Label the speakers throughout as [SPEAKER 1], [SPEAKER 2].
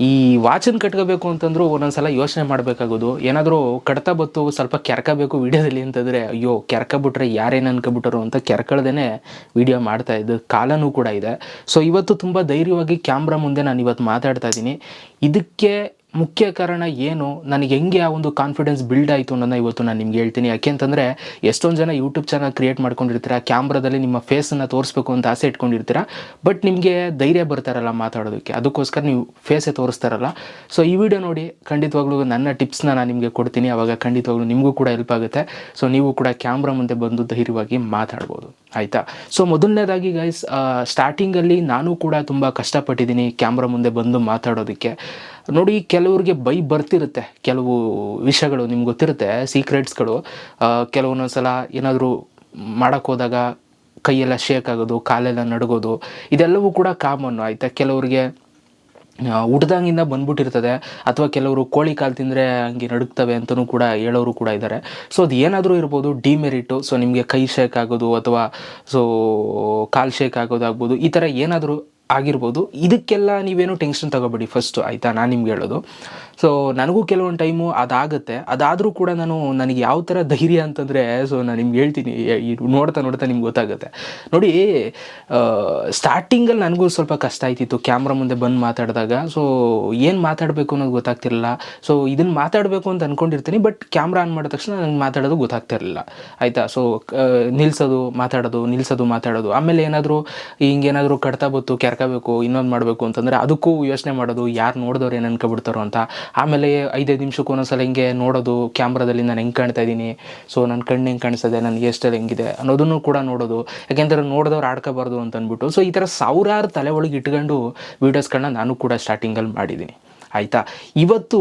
[SPEAKER 1] ಈ ವಾಚನ್ನು ಕಟ್ಕೋಬೇಕು ಅಂತಂದ್ರೂ ಒಂದೊಂದ್ಸಲ ಯೋಚನೆ ಮಾಡಬೇಕಾಗೋದು. ಏನಾದರೂ ಕಟ್ತಾ ಬತ್ತು ಸ್ವಲ್ಪ ಕೆರ್ಕೋಬೇಕು ವಿಡಿಯೋದಲ್ಲಿ ಅಂತಂದರೆ, ಅಯ್ಯೋ, ಕೆರ್ಕಬಿಟ್ರೆ ಯಾರೇನು ಅನ್ಕೊಬಿಟ್ಟರು ಅಂತ ಕೆರ್ಕಳ್ದೇ ವಿಡಿಯೋ ಮಾಡ್ತಾ ಇದ್ದು ಕಾಲನೂ ಕೂಡ ಇದೆ. ಸೊ ಇವತ್ತು ತುಂಬ ಧೈರ್ಯವಾಗಿ ಕ್ಯಾಮ್ರಾ ಮುಂದೆ ನಾನು ಇವತ್ತು ಮಾತಾಡ್ತಾ ಇದ್ದೀನಿ. ಇದಕ್ಕೆ ಮುಖ್ಯ ಕಾರಣ ಏನು? ನನಗೆ ಹೆಂಗೆ ಆ ಒಂದು ಕಾನ್ಫಿಡೆನ್ಸ್ ಬಿಲ್ಡ್ ಆಯಿತು ಅನ್ನೋದನ್ನ ಇವತ್ತು ನಾನು ನಿಮ್ಗೆ ಹೇಳ್ತೀನಿ. ಯಾಕೆ ಅಂತಂದರೆ, ಎಷ್ಟೊಂದು ಜನ ಯೂಟ್ಯೂಬ್ ಚಾನಲ್ ಕ್ರಿಯೇಟ್ ಮಾಡ್ಕೊಂಡಿರ್ತೀರ ಕ್ಯಾಮ್ರಾದಲ್ಲಿ ನಿಮ್ಮ ಫೇಸನ್ನು ತೋರಿಸ್ಬೇಕು ಅಂತ ಆಸೆ ಇಟ್ಕೊಂಡಿರ್ತೀರ ಬಟ್ ನಿಮಗೆ ಧೈರ್ಯ ಬರ್ತಾರಲ್ಲ ಮಾತಾಡೋದಕ್ಕೆ. ಅದಕ್ಕೋಸ್ಕರ ನೀವು ಫೇಸೇ ತೋರಿಸ್ತಾರಲ್ಲ. ಸೊ ಈ ವಿಡಿಯೋ ನೋಡಿ ಖಂಡಿತವಾಗ್ಲೂ ನನ್ನ ಟಿಪ್ಸ್ನ ನಾನು ನಿಮಗೆ ಕೊಡ್ತೀನಿ. ಅವಾಗ ಖಂಡಿತವಾಗ್ಲೂ ನಿಮಗೂ ಕೂಡ ಹೆಲ್ಪ್ ಆಗುತ್ತೆ. ಸೊ ನೀವು ಕೂಡ ಕ್ಯಾಮ್ರಾ ಮುಂದೆ ಬಂದು ಧೈರ್ಯವಾಗಿ ಮಾತಾಡ್ಬೋದು. ಆಯಿತಾ? ಸೊ ಮೊದಲನೇದಾಗಿ ಗೈಸ್ ಸ್ಟಾರ್ಟಿಂಗಲ್ಲಿ ನಾನು ಕೂಡ ತುಂಬ ಕಷ್ಟಪಟ್ಟಿದ್ದೀನಿ ಕ್ಯಾಮ್ರಾ ಮುಂದೆ ಬಂದು ಮಾತಾಡೋದಕ್ಕೆ. ನೋಡಿ ಕೆಲವ್ರಿಗೆ ಬೈ ಬರ್ತಿರುತ್ತೆ. ಕೆಲವು ವಿಷಯಗಳು ನಿಮ್ಗೆ ಗೊತ್ತಿರುತ್ತೆ ಸೀಕ್ರೆಟ್ಸ್ಗಳು ಕೆಲವೊಂದೊಂದು ಸಲ ಏನಾದರೂ ಹೋದಾಗ ಕೈಯೆಲ್ಲ ಶೇಕ್ ಆಗೋದು, ಕಾಲೆಲ್ಲ ನಡಗೋದು, ಇದೆಲ್ಲವೂ ಕೂಡ ಕಾಮನ್ನು ಆಯಿತಾ? ಕೆಲವ್ರಿಗೆ ಹುಡ್ದಂಗಿಂದ ಬಂದ್ಬಿಟ್ಟಿರ್ತದೆ, ಅಥವಾ ಕೆಲವರು ಕೋಳಿ ಕಾಲು ತಿಂದರೆ ಹಂಗೆ ನಡುಕ್ತವೆ ಅಂತಲೂ ಕೂಡ ಹೇಳೋರು ಕೂಡ ಇದ್ದಾರೆ ಸೊ ಅದು ಏನಾದರೂ ಇರ್ಬೋದು ಡಿಮೆರಿಟು ಸೊ ನಿಮಗೆ ಕೈ ಶೇಕ್ ಆಗೋದು, ಅಥವಾ ಸೊ ಕಾಲು ಶೇಕ್ ಆಗೋದಾಗ್ಬೋದು, ಈ ಥರ ಏನಾದರೂ ಆಗಿರ್ಬೋದು. ಇದಕ್ಕೆಲ್ಲ ನೀವೇನು ಟೆನ್ಷನ್ ತಗೋಬೇಡಿ ಫಸ್ಟು ಆಯಿತಾ? ನಾನು ನಿಮ್ಗೆ ಹೇಳೋದು. ಸೊ ನನಗೂ ಕೆಲವೊಂದು ಟೈಮು ಅದಾಗುತ್ತೆ. ಅದಾದರೂ ಕೂಡ ನಾನು ನನಗೆ ಯಾವ ಥರ ಧೈರ್ಯ ಅಂತಂದರೆ ಸೊ ನಾನು ನಿಮ್ಗೆ ಹೇಳ್ತೀನಿ ನೋಡ್ತಾ ನೋಡ್ತಾ ನಿಮ್ಗೆ ಗೊತ್ತಾಗುತ್ತೆ. ನೋಡಿ ಸ್ಟಾರ್ಟಿಂಗಲ್ಲಿ ನನಗೂ ಸ್ವಲ್ಪ ಕಷ್ಟ ಆಯ್ತಿತ್ತು. ಕ್ಯಾಮ್ರಾ ಮುಂದೆ ಬಂದು ಮಾತಾಡಿದಾಗ. ಸೊ ಏನು ಮಾತಾಡಬೇಕು ಅನ್ನೋದು ಗೊತ್ತಾಗ್ತಿರಲಿಲ್ಲ. ಸೊ ಇದನ್ನು ಮಾತಾಡಬೇಕು ಅಂತ ಅಂದ್ಕೊಂಡಿರ್ತೀನಿ ಬಟ್ ಕ್ಯಾಮ್ರಾ ಆನ್ ಮಾಡಿದ ತಕ್ಷಣ ನನಗೆ ಮಾತಾಡೋದು ಗೊತ್ತಾಗ್ತಿರಲಿಲ್ಲ. ಆಯಿತಾ? ಸೊ ನಿಲ್ಸೋದು, ಮಾತಾಡೋದು ನಿಲ್ಸೋದು, ಮಾತಾಡೋದು. ಆಮೇಲೆ ಏನಾದರೂ ಹಿಂಗೇನಾದರೂ ಕಟ್ತಾ ಬತ್ತು ಕೆರ್ಕೋಬೇಕು, ಇನ್ನೊಂದು ಮಾಡಬೇಕು ಅಂತಂದರೆ ಅದಕ್ಕೂ ಯೋಚನೆ ಮಾಡೋದು, ಯಾರು ನೋಡಿದವ್ರು ಏನು ಅನ್ಕೊಬಿಡ್ತಾರೋ ಅಂತ. ಆಮೇಲೆ ಐದೈದು ನಿಮಿಷಕ್ಕೆ ಒಂದೊಂದ್ಸಲ ಹಿಂಗೆ ನೋಡೋದು, ಕ್ಯಾಮ್ರಾದಲ್ಲಿ ನಾನು ಹೆಂಗೆ ಕಾಣ್ತಾ ಇದ್ದೀನಿ ಸೊ ನನ್ನ ಕಣ್ಣು ಹೆಂಗೆ ಕಾಣಿಸ್ತದೆ ನನಗೆ ಎಷ್ಟಲ್ಲಿ ಹೆಂಗಿದೆ ಅನ್ನೋದನ್ನು ಕೂಡ ನೋಡೋದು. ಯಾಕೆಂದರೆ ನೋಡಿದವ್ರು ಆಡ್ಕೋಬಾರ್ದು ಅಂತ ಸೊ ಈ ಥರ ಸಾವಿರಾರು ತಲೆ ಒಳಗೆ ಇಟ್ಕೊಂಡು ವೀಡಿಯೋಸ್ಗಳನ್ನ ನಾನು ಕೂಡ ಸ್ಟಾರ್ಟಿಂಗಲ್ಲಿ ಮಾಡಿದ್ದೀನಿ ಆಯಿತಾ? ಇವತ್ತು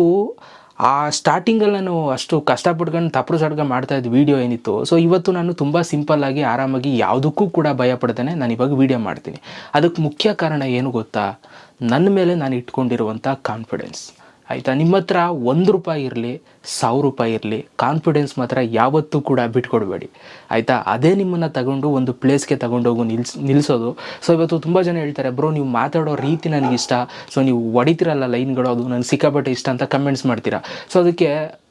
[SPEAKER 1] ಆ ಸ್ಟಾರ್ಟಿಂಗಲ್ಲಿ ನಾನು ಅಷ್ಟು ಕಷ್ಟಪಟ್ಕೊಂಡು ತಪ್ಪು ಮಾಡ್ತಾ ಇದ್ದ ವೀಡಿಯೋ ಏನಿತ್ತು ಸೊ ಇವತ್ತು ನಾನು ತುಂಬ ಸಿಂಪಲ್ಲಾಗಿ ಆರಾಮಾಗಿ ಯಾವುದಕ್ಕೂ ಕೂಡ ಭಯ ಪಡ್ದೇನೆ ನಾನು ಇವಾಗ ವೀಡಿಯೋ ಮಾಡ್ತೀನಿ. ಅದಕ್ಕೆ ಮುಖ್ಯ ಕಾರಣ ಏನು ಗೊತ್ತಾ? ನನ್ನ ಮೇಲೆ ನಾನು ಇಟ್ಕೊಂಡಿರುವಂಥ ಕಾನ್ಫಿಡೆನ್ಸ್ ಆಯಿತಾ? ನಿಮ್ಮ ಹತ್ರ ಒಂದು ರೂಪಾಯಿ ಇರಲಿ, ಸಾವಿರ ರೂಪಾಯಿ ಇರಲಿ ಕಾನ್ಫಿಡೆನ್ಸ್ ಮಾತ್ರ ಯಾವತ್ತೂ ಕೂಡ ಬಿಟ್ಕೊಡ್ಬೇಡಿ. ಆಯಿತಾ? ಅದೇ ನಿಮ್ಮನ್ನು ತಗೊಂಡು ಒಂದು ಪ್ಲೇಸ್ಗೆ ತಗೊಂಡೋಗು ನಿಲ್ಸ್ ನಿಲ್ಲಿಸೋದು ಸೊ ಇವತ್ತು ತುಂಬ ಜನ ಹೇಳ್ತಾರೆ, ಬ್ರೋ, ನೀವು ಮಾತಾಡೋ ರೀತಿ ನನಗೆ ಇಷ್ಟ. ಸೊ ನೀವು ಹೊಡಿತಿರಲ್ಲ ಲೈನ್ಗಳು, ಅದು ನನಗೆ ಸಿಕ್ಕಾಪಟ್ಟೆ ಇಷ್ಟ ಅಂತ ಕಮೆಂಟ್ಸ್ ಮಾಡ್ತೀರಾ? ಸೊ ಅದಕ್ಕೆ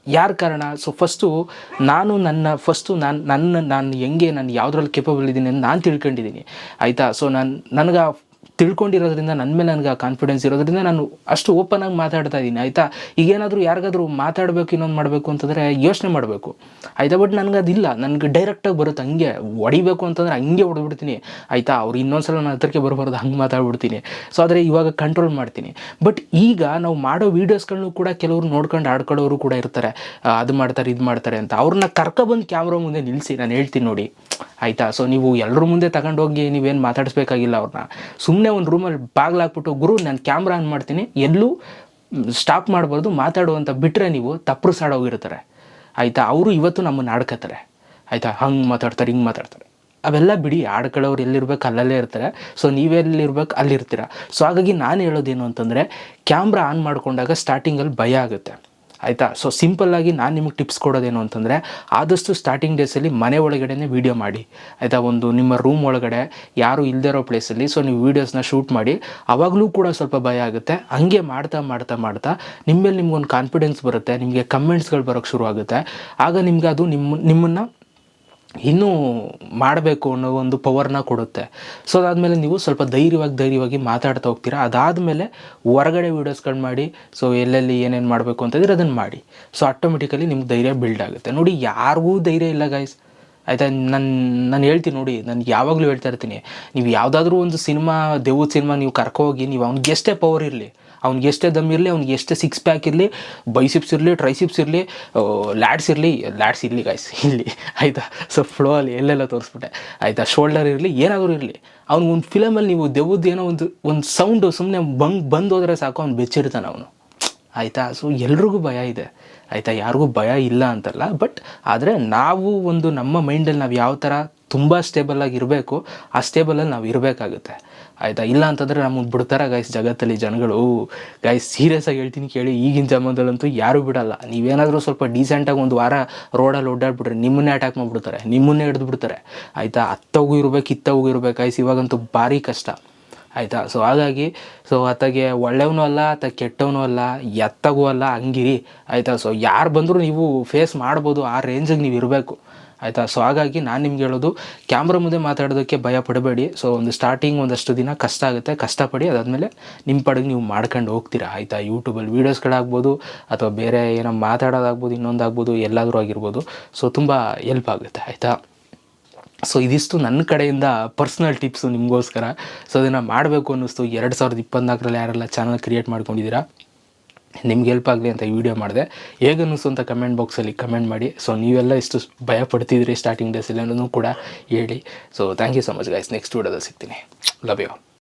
[SPEAKER 1] ಯಾರ ಕಾರಣ? ಸೊ ಫಸ್ಟು ನಾನು ನನ್ನ ಫಸ್ಟು ನಾನು, ನನ್ನ, ನಾನು ಹೆಂಗೆ, ನಾನು ಯಾವುದ್ರಲ್ಲಿ ಕೇಪಬಲ್ ಇದ್ದೀನಿ ಅಂತ ನಾನು ತಿಳ್ಕೊಂಡಿದ್ದೀನಿ. ಆಯಿತಾ? ಸೊ ನಾನು, ನನಗೆ ತಿಳ್ಕೊಂಡಿರೋದ್ರಿಂದ ನನ್ನ ಮೇಲೆ ನನಗೆ ಕಾನ್ಫಿಡೆನ್ಸ್ ಇರೋದ್ರಿಂದ ನಾನು ಅಷ್ಟು ಓಪನ್ ಆಗಿ ಮಾತಾಡ್ತಾ ಇದ್ದೀನಿ ಆಯಿತಾ? ಈಗೇನಾದರೂ ಯಾರಿಗಾದ್ರೂ ಮಾತಾಡಬೇಕು, ಇನ್ನೊಂದು ಮಾಡಬೇಕು ಅಂತಂದರೆ ಯೋಚನೆ ಮಾಡಬೇಕು. ಆಯಿತಾ ಬಟ್ ನನಗೆ ಅದಿಲ್ಲ, ನನಗೆ ಡೈರೆಕ್ಟಾಗಿ ಬರುತ್ತೆ, ಹಂಗೆ ಹೊಡಿಬೇಕು ಅಂತಂದರೆ ಹಂಗೆ ಹೊಡೆದ್ಬಿಡ್ತೀನಿ, ಆಯಿತಾ? ಅವ್ರು ಇನ್ನೊಂದು ಸಲ ನನ್ನ ಹತ್ರಕ್ಕೆ ಬರಬಾರ್ದು, ಹಂಗೆ ಮಾತಾಡ್ಬಿಡ್ತೀನಿ. ಸೊ ಆದರೆ ಇವಾಗ ಕಂಟ್ರೋಲ್ ಮಾಡ್ತೀನಿ. ಬಟ್ ಈಗ ನಾವು ಮಾಡೋ ವೀಡಿಯೋಸ್ಗಳನ್ನು ಕೂಡ ಕೆಲವರು ನೋಡ್ಕೊಂಡು ಆಡ್ಕೊಳ್ಳೋರು ಕೂಡ ಇರ್ತಾರೆ. ಅದು ಮಾಡ್ತಾರೆ, ಇದು ಮಾಡ್ತಾರೆ ಅಂತ. ಅವ್ರನ್ನ ಕರ್ಕೊಬಂದು ಕ್ಯಾಮ್ರಾ ಮುಂದೆ ನಿಲ್ಲಿಸಿ ನಾನು ಹೇಳ್ತೀನಿ ನೋಡಿ. ಆಯಿತಾ? ಸೊ ನೀವು ಎಲ್ಲರ ಮುಂದೆ ತಗೊಂಡೋಗಿ ನೀವೇನು ಮಾತಾಡಿಸ್ಬೇಕಾಗಿಲ್ಲ ಅವ್ರನ್ನ ಸುಮ್ಮನೆ ಒಂದು ರೂಮಲ್ಲಿ ಬಾಗ್ಲು ಹಾಕ್ಬಿಟ್ಟು ಗುರು, ನಾನು ಕ್ಯಾಮ್ರಾ ಆನ್ ಮಾಡ್ತೀನಿ. ಎಲ್ಲೂ ಸ್ಟಾಪ್ ಮಾಡಬಾರ್ದು ಮಾತಾಡುವಂಥ ಬಿಟ್ಟರೆ ನೀವು ತಪ್ಪರು ಸಾಡೋಗಿರ್ತಾರೆ ಆಯಿತಾ? ಅವರು ಇವತ್ತು ನಮ್ಮನ್ನು ಆಡ್ಕೋತಾರೆ ಆಯಿತಾ? ಹಂಗೆ ಮಾತಾಡ್ತಾರೆ, ಹಿಂಗೆ ಮಾತಾಡ್ತಾರೆ. ಅವೆಲ್ಲ ಬಿಡಿ, ಆಡ್ಕೊಳ್ಳೋರು ಎಲ್ಲಿರ್ಬೇಕು, ಅಲ್ಲಲ್ಲೇ ಇರ್ತಾರೆ. ಸೊ ನೀವೆಲ್ಲಿರ್ಬೇಕು ಅಲ್ಲಿರ್ತೀರ. ಸೊ ಹಾಗಾಗಿ ನಾನು ಹೇಳೋದೇನು ಅಂತಂದರೆ ಕ್ಯಾಮ್ರಾ ಆನ್ ಮಾಡಿಕೊಂಡಾಗ ಸ್ಟಾರ್ಟಿಂಗಲ್ಲಿ ಭಯ ಆಗುತ್ತೆ. ಆಯಿತಾ? ಸೊ ಸಿಂಪಲ್ಲಾಗಿ ನಾನು ನಿಮಗೆ ಟಿಪ್ಸ್ ಕೊಡೋದೇನು ಅಂತಂದರೆ, ಆದಷ್ಟು ಸ್ಟಾರ್ಟಿಂಗ್ ಡೇಸಲ್ಲಿ ಮನೆ ಒಳಗಡೆನೇ ವೀಡಿಯೋ ಮಾಡಿ. ಆಯಿತಾ? ಒಂದು ನಿಮ್ಮ ರೂಮ್ ಒಳಗಡೆ ಯಾರು ಇಲ್ಲದೇ ಇರೋ ಪ್ಲೇಸಲ್ಲಿ ಸೊ ನೀವು ವೀಡಿಯೋಸ್ನ ಶೂಟ್ ಮಾಡಿ ಆವಾಗಲೂ ಕೂಡ ಸ್ವಲ್ಪ ಭಯ ಆಗುತ್ತೆ. ಹಂಗೆ ಮಾಡ್ತಾ ಮಾಡ್ತಾ ಮಾಡ್ತಾ ನಿಮ್ಮ ಮೇಲೆ ನಿಮ್ಗೊಂದು ಕಾನ್ಫಿಡೆನ್ಸ್ ಬರುತ್ತೆ, ನಿಮಗೆ ಕಮೆಂಟ್ಸ್ಗಳು ಬರೋಕ್ಕೆ ಶುರು ಆಗುತ್ತೆ ಆಗ ನಿಮ್ಗೆ ಅದು ನಿಮ್ಮ, ನಿಮ್ಮನ್ನು ಇನ್ನೂ ಮಾಡಬೇಕು ಅನ್ನೋ ಒಂದು ಪವರ್ನ ಕೊಡುತ್ತೆ. ಸೊ ಅದಾದಮೇಲೆ ನೀವು ಸ್ವಲ್ಪ ಧೈರ್ಯವಾಗಿ ಧೈರ್ಯವಾಗಿ ಮಾತಾಡ್ತಾ ಹೋಗ್ತೀರಾ. ಅದಾದಮೇಲೆ ಹೊರಗಡೆ ವೀಡಿಯೋಸ್ಗಳು ಮಾಡಿ ಸೊ ಎಲ್ಲೆಲ್ಲಿ ಏನೇನು ಮಾಡಬೇಕು ಅಂತಂದರೆ ಅದನ್ನು ಮಾಡಿ. ಸೊ ಆಟೋಮೆಟಿಕಲಿ ನಿಮ್ಗೆ ಧೈರ್ಯ ಬಿಲ್ಡ್ ಆಗುತ್ತೆ. ನೋಡಿ, ಯಾರಿಗೂ ಧೈರ್ಯ ಇಲ್ಲ ಗಾಯ್ಸ್ ಆಯಿತಾ? ನಾನು ನಾನು ಹೇಳ್ತೀನಿ ನೋಡಿ, ನಾನು ಯಾವಾಗಲೂ ಹೇಳ್ತಾ ಇರ್ತೀನಿ. ನೀವು ಯಾವುದಾದ್ರೂ ಒಂದು ಸಿನಿಮಾ, ದೇವದ ಸಿನಿಮಾ ನೀವು ಕರ್ಕೋಗಿ ನೀವು ಅವ್ನಿಗೆ ಎಷ್ಟೇ ಪವರ್ ಇರಲಿ. ಅವ್ನಿಗೆ ಎಷ್ಟೇ ದಮ್ ಇರಲಿ ಅವ್ನಿಗೆ ಎಷ್ಟೇ ಸಿಕ್ಸ್ ಪ್ಯಾಕ್ ಇರಲಿ ಬೈಸಿಪ್ಸ್ ಇರಲಿ ಟ್ರೈಸಿಪ್ಸ್ ಇರಲಿ ಲ್ಯಾಡ್ಸ್ ಇರಲಿ ಲ್ಯಾಡ್ಸ್ ಇರಲಿ ಗಾಯ್ಸ್ ಇಲ್ಲಿ, ಆಯಿತಾ? ಸೊ ಫ್ಲೋ ಅಲ್ಲಿ ಎಲ್ಲೆಲ್ಲ ತೋರಿಸ್ಬಿಟ್ಟೆ. ಆಯಿತಾ? ಶೋಲ್ಡರ್ ಇರಲಿ, ಏನಾದರೂ ಇರಲಿ. ಅವ್ನಿಗೆ ಒಂದು ಫಿಲಮಲ್ಲಿ ನೀವು ದೆವ್ವದ್ದು ಏನೋ ಒಂದು ಒಂದು ಸೌಂಡು ಸುಮ್ಮನೆ ಬಂಗ್ ಬಂದು ಹೋದರೆ ಸಾಕು, ಅವ್ನು ಬೆಚ್ಚಿಡ್ತಾನೆ ಅವನು. ಆಯಿತಾ? ಸೊ ಎಲ್ರಿಗೂ ಭಯ ಇದೆ. ಆಯಿತಾ? ಯಾರಿಗೂ ಭಯ ಇಲ್ಲ ಅಂತಲ್ಲ. ಬಟ್ ಆದರೆ ನಾವು ಒಂದು ನಮ್ಮ ಮೈಂಡಲ್ಲಿ ನಾವು ಯಾವ ಥರ ತುಂಬ ಸ್ಟೇಬಲಾಗಿ ಇರಬೇಕು, ಆ ಸ್ಟೇಬಲಲ್ಲಿ ನಾವು ಇರಬೇಕಾಗುತ್ತೆ. ಆಯಿತಾ? ಇಲ್ಲ ಅಂತಂದರೆ ನಮಗೆ ಬಿಡ್ತಾರೆ ಗೈಸ್ ಜಗತ್ತಲ್ಲಿ ಜನಗಳು? ಗೈಸ್ ಸೀರಿಯಸ್ ಆಗಿ ಹೇಳ್ತೀನಿ ಕೇಳಿ, ಈಗಿನ ಜಮಾನದಲ್ಲಂತೂ ಯಾರೂ ಬಿಡಲ್ಲ. ನೀವೇನಾದರೂ ಸ್ವಲ್ಪ ಡೀಸೆಂಟಾಗಿ ಒಂದು ವಾರ ರೋಡಲ್ಲಿ ಓಡಾಡ್ಬಿಟ್ರೆ ನಿಮ್ಮನ್ನೇ ಅಟ್ಯಾಕ್ ಮಾಡಿಬಿಡ್ತಾರೆ. ನಿಮ್ಮನ್ನೇ ಹಿಡಿದು ಬಿಡ್ತಾರೆ ಆಯಿತಾ? ಅತ್ತವಗೂ ಇರ್ಬೇಕು ಇತ್ತವಗೂ ಇರ್ಬೇಕು. ಗೈಸ್ ಇವಾಗಂತೂ ಭಾರಿ ಕಷ್ಟ. ಆಯಿತಾ? ಸೊ ಹಾಗಾಗಿ ಸೊ ಆತಗೆ ಒಳ್ಳೆಯವನು ಅಲ್ಲ ಆತ ಕೆಟ್ಟವನು ಅಲ್ಲ, ಎತ್ತಗೂ ಅಲ್ಲ, ಹಂಗಿರಿ, ಆಯಿತಾ? ಸೊ ಯಾರು ಬಂದರೂ ನೀವು ಫೇಸ್ ಮಾಡ್ಬೋದು, ಆ ರೇಂಜಿಗೆ ನೀವು ಇರಬೇಕು ಆಯಿತಾ? ಸೊ ಹಾಗಾಗಿ ನಾನು ನಿಮ್ಗೆ ಹೇಳೋದು ಕ್ಯಾಮ್ರಾ ಮುಂದೆ ಮಾತಾಡೋದಕ್ಕೆ ಭಯ ಪಡಬೇಡಿ. ಸೊ ಒಂದು ಸ್ಟಾರ್ಟಿಂಗ್ ಒಂದಷ್ಟು ದಿನ ಕಷ್ಟ ಆಗುತ್ತೆ, ಕಷ್ಟಪಡಿ ಅದಾದಮೇಲೆ ನಿಮ್ಮ ಪಡೆಗೆ ನೀವು ಮಾಡ್ಕೊಂಡು ಹೋಗ್ತೀರಾ, ಆಯಿತಾ? ಯೂಟ್ಯೂಬಲ್ಲಿ ವೀಡಿಯೋಸ್ಗಳಾಗ್ಬೋದು ಅಥವಾ ಬೇರೆ ಏನೋ ಮಾತಾಡೋದಾಗ್ಬೋದು, ಇನ್ನೊಂದಾಗ್ಬೋದು, ಎಲ್ಲಾದರೂ ಆಗಿರ್ಬೋದು. ಸೊ ತುಂಬ ಹೆಲ್ಪ್ ಆಗುತ್ತೆ, ಆಯಿತಾ? ಸೊ ಇದಿಷ್ಟು ನನ್ನ ಕಡೆಯಿಂದ ಪರ್ಸ್ನಲ್ ಟಿಪ್ಸು ನಿಮಗೋಸ್ಕರ. ಸೊ ಅದನ್ನು ಮಾಡಬೇಕು ಅನ್ನಿಸ್ತು. ಎರಡು ಸಾವಿರದ ಇಪ್ಪತ್ನಾಲ್ಕರಲ್ಲಿ ಯಾರೆಲ್ಲ ಚಾನಲ್ ಕ್ರಿಯೇಟ್ ಮಾಡ್ಕೊಂಡಿದ್ದೀರಾ, ನಿಮ್ಗೆ ಹೆಲ್ಪ್ ಆಗಲಿ ಅಂತ ಈ ವಿಡಿಯೋ ಮಾಡಿದೆ. ಹೇಗೆ ಅನ್ನಿಸ್ತು ಅಂತ ಕಮೆಂಟ್ ಬಾಕ್ಸಲ್ಲಿ ಕಮೆಂಟ್ ಮಾಡಿ. ಸೊ ನೀವೆಲ್ಲ ಇಷ್ಟು ಭಯ ಪಡ್ತಿದ್ರಿ ಸ್ಟಾರ್ಟಿಂಗ್ ಡೇಸಲ್ಲಿ ಅನ್ನೋದು ಕೂಡ ಹೇಳಿ. So thank you so much guys next ವಿಡಿಯೋದಲ್ಲಿ ಸಿಗ್ತೀನಿ. Love you